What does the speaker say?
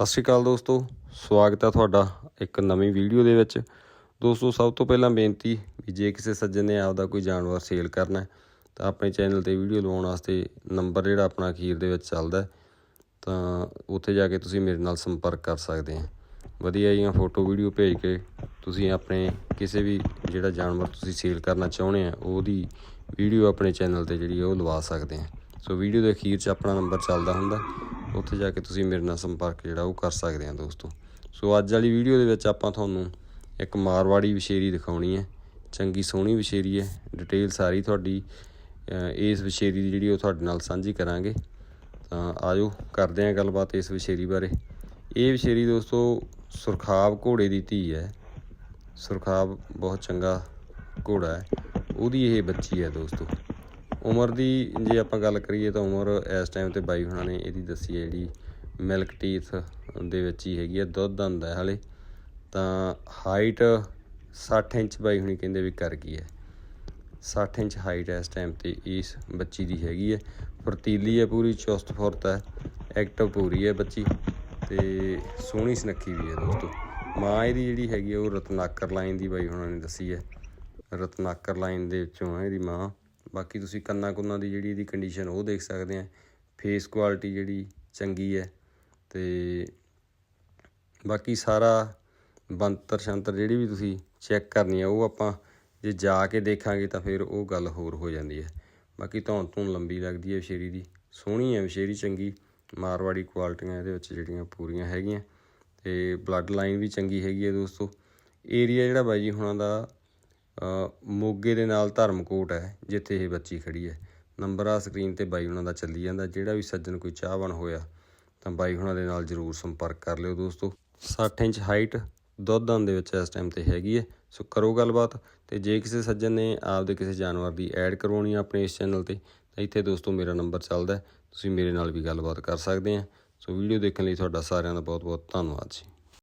ਸਤਿ ਸ਼੍ਰੀ ਅਕਾਲ ਦੋਸਤੋ, ਸਵਾਗਤ ਹੈ ਤੁਹਾਡਾ ਇੱਕ ਨਵੀਂ ਵੀਡੀਓ ਦੇ ਵਿੱਚ। ਦੋਸਤੋ, ਸਭ ਤੋਂ ਪਹਿਲਾਂ ਬੇਨਤੀ ਵੀ ਜੇ ਕਿਸੇ ਸੱਜਣ ਨੇ ਆਪਦਾ ਕੋਈ ਜਾਨਵਰ ਸੇਲ ਕਰਨਾ ਤਾਂ ਆਪਣੇ ਚੈਨਲ ਤੇ ਵੀਡੀਓ ਲਵਾਉਣ ਵਾਸਤੇ ਨੰਬਰ ਜਿਹੜਾ ਆਪਣਾ ਅਖੀਰ ਦੇ ਵਿੱਚ ਚੱਲਦਾ ਤਾਂ ਉੱਥੇ ਜਾ ਕੇ ਤੁਸੀਂ ਮੇਰੇ ਨਾਲ ਸੰਪਰਕ ਕਰ ਸਕਦੇ ਆ ਵਧੀਆ ਜੀਆਂ ਫੋਟੋ ਵੀਡੀਓ ਭੇਜ ਕੇ ਤੁਸੀਂ ਆਪਣੇ ਕਿਸੇ ਵੀ ਜਿਹੜਾ ਜਾਨਵਰ ਤੁਸੀਂ ਸੇਲ ਕਰਨਾ ਚਾਹੁੰਦੇ ਆ, ਉਹਦੀ ਵੀਡੀਓ ਆਪਣੇ ਚੈਨਲ ਤੇ ਜਿਹੜੀ ਉਹ ਲਵਾ ਸਕਦੇ ਆ। ਸੋ ਵੀਡੀਓ ਦੇ ਅਖੀਰ 'ਚ ਆਪਣਾ ਨੰਬਰ ਚੱਲਦਾ ਹੁੰਦਾ ਉੱਥੇ ਜਾ ਕੇ ਤੁਸੀਂ ਮੇਰੇ ਨਾਲ ਸੰਪਰਕ ਜਿਹੜਾ ਉਹ ਕਰ ਸਕਦੇ ਆ ਦੋਸਤੋ। ਸੋ ਅੱਜ ਵਾਲੀ ਵੀਡੀਓ ਦੇ ਵਿੱਚ ਆਪਾਂ ਤੁਹਾਨੂੰ ਇੱਕ ਮਾਰਵਾੜੀ ਵਿਸ਼ੇਰੀ ਦਿਖਾਉਣੀ ਹੈ। ਚੰਗੀ ਸੋਹਣੀ ਵਿਸ਼ੇਰੀ ਹੈ। ਡਿਟੇਲ ਸਾਰੀ ਤੁਹਾਡੀ ਇਸ ਵਿਸ਼ੇਰੀ ਦੀ ਜਿਹੜੀ ਉਹ ਤੁਹਾਡੇ ਨਾਲ ਸਾਂਝੀ ਕਰਾਂਗੇ। ਤਾਂ ਆਜੋ, ਕਰਦੇ ਹਾਂ ਗੱਲਬਾਤ ਇਸ ਵਿਸ਼ੇਰੀ ਬਾਰੇ। ਇਹ ਵਿਸ਼ੇਰੀ ਦੋਸਤੋ ਸੁਰਖਾਬ ਘੋੜੇ ਦੀ ਧੀ ਹੈ। ਸੁਰਖਾਬ ਬਹੁਤ ਚੰਗਾ ਘੋੜਾ ਹੈ। ਉਹਦੀ ਇਹ ਬੱਚੀ ਹੈ ਦੋਸਤੋ। ਉਮਰ ਦੀ, ਜੇ ਆਪਾਂ ਗੱਲ ਕਰੀਏ ਤਾਂ ਉਮਰ ਇਸ ਟਾਈਮ ਤੇ ਬਾਈ ਹੁਣਾਂ ਨੇ ਇਹਦੀ ਦੱਸੀ ਹੈ ਜਿਹੜੀ ਮਿਲਕ ਟੀਥ ਦੇ ਵਿੱਚ ਹੀ ਹੈਗੀ ਹੈ, ਦੁੱਧ ਦੰਦ ਹੈ ਹਲੇ, ਤਾਂ ਹਾਈਟ 60 ਇੰਚ ਬਾਈ ਹੁਣੀ ਕਹਿੰਦੇ ਵੀ ਕਰ ਗਈ ਹੈ। 60 ਇੰਚ ਹਾਈਟ ਇਸ ਟਾਈਮ ਤੇ ਇਸ ਬੱਚੀ ਦੀ ਹੈਗੀ ਹੈ। ਫਰਤੀਲੀ ਹੈ ਪੂਰੀ, ਚੁਸਤ ਫੁਰਤ ਹੈ ਐਕਟਿਵ ਪੂਰੀ ਹੈ ਬੱਚੀ ਤੇ ਸੋਹਣੀ ਸੁਨੱਖੀ ਵੀ ਹੈ ਦੋਸਤੋ। ਮਾਂ ਇਹਦੀ ਜਿਹੜੀ ਹੈਗੀ ਹੈ, ਉਹ ਰਤਨਾਕਰ ਲਾਈਨ ਦੀ ਬਾਈ ਹੁਣਾਂ ਨੇ ਦੱਸੀ ਹੈ। ਰਤਨਾਕਰ ਲਾਈਨ ਦੇ ਵਿੱਚੋਂ ਹੈ ਇਹਦੀ ਮਾਂ। ਬਾਕੀ ਤੁਸੀਂ ਕੰਨਾਂ ਕੁੰਨਾਂ ਦੀ ਜਿਹੜੀ ਇਹਦੀ ਕੰਡੀਸ਼ਨ ਉਹ ਦੇਖ ਸਕਦੇ ਆ। ਫੇਸ ਕੁਆਲਿਟੀ ਜਿਹੜੀ ਚੰਗੀ ਹੈ ਤੇ ਬਾਕੀ ਸਾਰਾ ਬੰਤਰ ਸ਼ੰਤਰ ਜਿਹੜੀ ਵੀ ਤੁਸੀਂ ਚੈੱਕ ਕਰਨੀ ਆ, ਉਹ ਆਪਾਂ ਜੇ ਜਾ ਕੇ ਦੇਖਾਂਗੇ ਤਾਂ ਫਿਰ ਉਹ ਗੱਲ ਹੋਰ ਹੋ ਜਾਂਦੀ ਹੈ। ਬਾਕੀ ਧੌਣ ਧੂਣ ਲੰਬੀ ਲੱਗਦੀ ਹੈ ਵਿਸ਼ੇਰੀ ਦੀ, ਸੋਹਣੀ ਹੈ ਵਿਸ਼ੇਰੀ ਚੰਗੀ, ਮਾਰਵਾੜੀ ਕੁਆਲਟੀਆਂ ਇਹਦੇ ਵਿੱਚ ਜਿਹੜੀਆਂ ਪੂਰੀਆਂ ਹੈਗੀਆਂ ਤੇ ਬਲੱਡ ਲਾਈਨ ਵੀ ਚੰਗੀ ਹੈਗੀ ਹੈ ਦੋਸਤੋ। ਏਰੀਆ ਜਿਹੜਾ ਬਾਈ ਜੀ ਹੁਣਾਂ ਦਾ ਮੋਗੇ ਦੇ ਨਾਲ ਧਰਮਕੋਟ ਹੈ, ਜਿੱਥੇ ਇਹ ਬੱਚੀ ਖੜੀ ਹੈ। ਨੰਬਰ ਆ ਸਕਰੀਨ ਤੇ ਬਾਈ ਹੁਣਾਂ ਦਾ ਚੱਲੀ ਜਾਂਦਾ। ਜਿਹੜਾ ਵੀ ਸੱਜਣ ਕੋਈ ਚਾਹਵਾਨ ਹੋਇਆ, ਤਾਂ ਬਾਈ ਹੁਣਾਂ ਦੇ ਨਾਲ ਜਰੂਰ ਸੰਪਰਕ ਕਰ ਲਿਓ ਦੋਸਤੋ। 60 ਇੰਚ ਹਾਈਟ ਦੁੱਧਾਂ ਦੇ ਵਿੱਚ ਇਸ ਟਾਈਮ ਤੇ ਹੈਗੀ ਹੈ। ਸੋ ਕਰੋ ਗੱਲਬਾਤ ਤੇ ਜੇ ਕਿਸੇ ਸੱਜਣ ਨੇ ਆਪਦੇ ਕਿਸੇ ਜਾਨਵਰ ਦੀ ਐਡ ਕਰਵਾਉਣੀ ਆ ਆਪਣੇ ਇਸ ਚੈਨਲ ਤੇ, ਤਾਂ ਇੱਥੇ ਦੋਸਤੋ ਮੇਰਾ ਨੰਬਰ ਚੱਲਦਾ ਤੁਸੀਂ ਮੇਰੇ ਨਾਲ ਵੀ ਗੱਲਬਾਤ ਕਰ ਸਕਦੇ ਆ। ਸੋ ਵੀਡੀਓ ਦੇਖਣ ਲਈ ਤੁਹਾਡਾ ਸਾਰਿਆਂ ਦਾ ਬਹੁਤ ਬਹੁਤ ਧੰਨਵਾਦ ਜੀ।